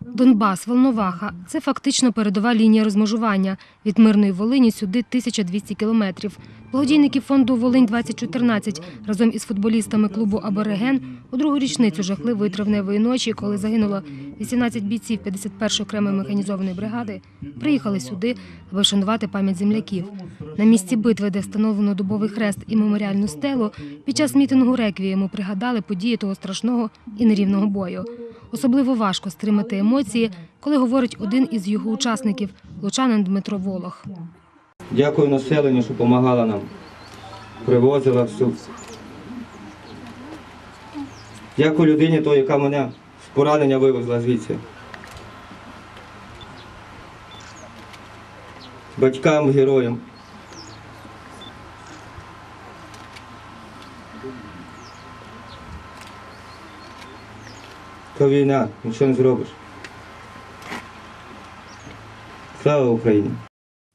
Донбас, Волноваха – це фактично передова лінія розмежування. Від мирної Волині сюди 1200 кілометрів. Благодійники фонду «Волинь-2014» разом із футболістами клубу «Абориген» у другу річницю жахливої травневої ночі, коли загинуло 18 бійців 51-ї окремої механізованої бригади, приїхали сюди, аби вшанувати пам'ять земляків. На місці битви, де встановлено дубовий хрест і меморіальну стелу, під час мітингу реквієму пригадали події того страшного і нерівного бою. Особливо важко стримати емоції, коли говорить один із його учасників – лучанин Дмитро Волох. Дякую населенню, що допомагала нам. Привозила все. Дякую людині, той, яка мене з поранення вивезла звідси. Батькам, героям. Це війна, нічого не зробиш. Слава Україні!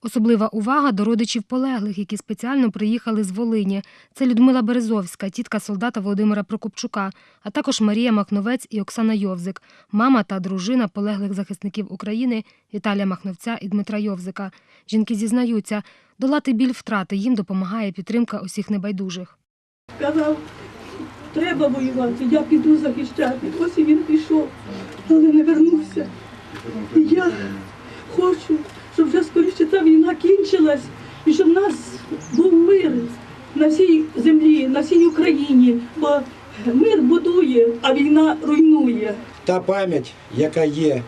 Особлива увага до родичів полеглих, які спеціально приїхали з Волині. Це Людмила Березовська, тітка солдата Володимира Прокопчука, а також Марія Махновець і Оксана Йовзик, мама та дружина полеглих захисників України Віталія Махновця і Дмитра Йовзика. Жінки зізнаються, долати біль втрати їм допомагає підтримка усіх небайдужих. Сказав, треба воювати, я піду захищати. Ось і він пішов, але не вернувся. І я війна і щоб в нас був мир на всій землі, на всій Україні. Бо мир будує, а війна руйнує. та пам'ять, яка є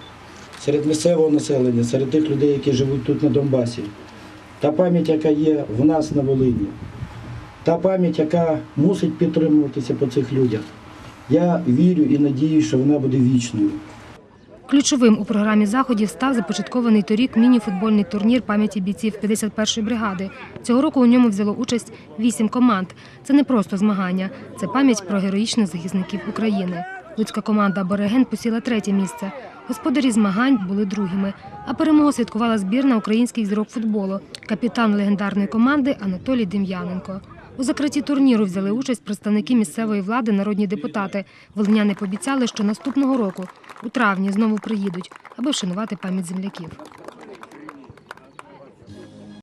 серед місцевого населення, серед тих людей, які живуть тут на Донбасі, та пам'ять, яка є в нас на Волині, та пам'ять, яка мусить підтримуватися по цих людях. Я вірю і надію, що вона буде вічною. Ключовим у програмі заходів став започаткований торік міні-футбольний турнір пам'яті бійців 51-ї бригади. Цього року у ньому взяло участь вісім команд. Це не просто змагання, це пам'ять про героїчних захисників України. Луцька команда «Абориген» посіла третє місце. Господарі змагань були другими. А перемогу святкувала збірна українських зірок футболу, капітан легендарної команди Анатолій Дем'яненко. У закритті турніру взяли участь представники місцевої влади, народні депутати. Волиняни пообіцяли, що наступного року, у травні, знову приїдуть, аби вшанувати пам'ять земляків.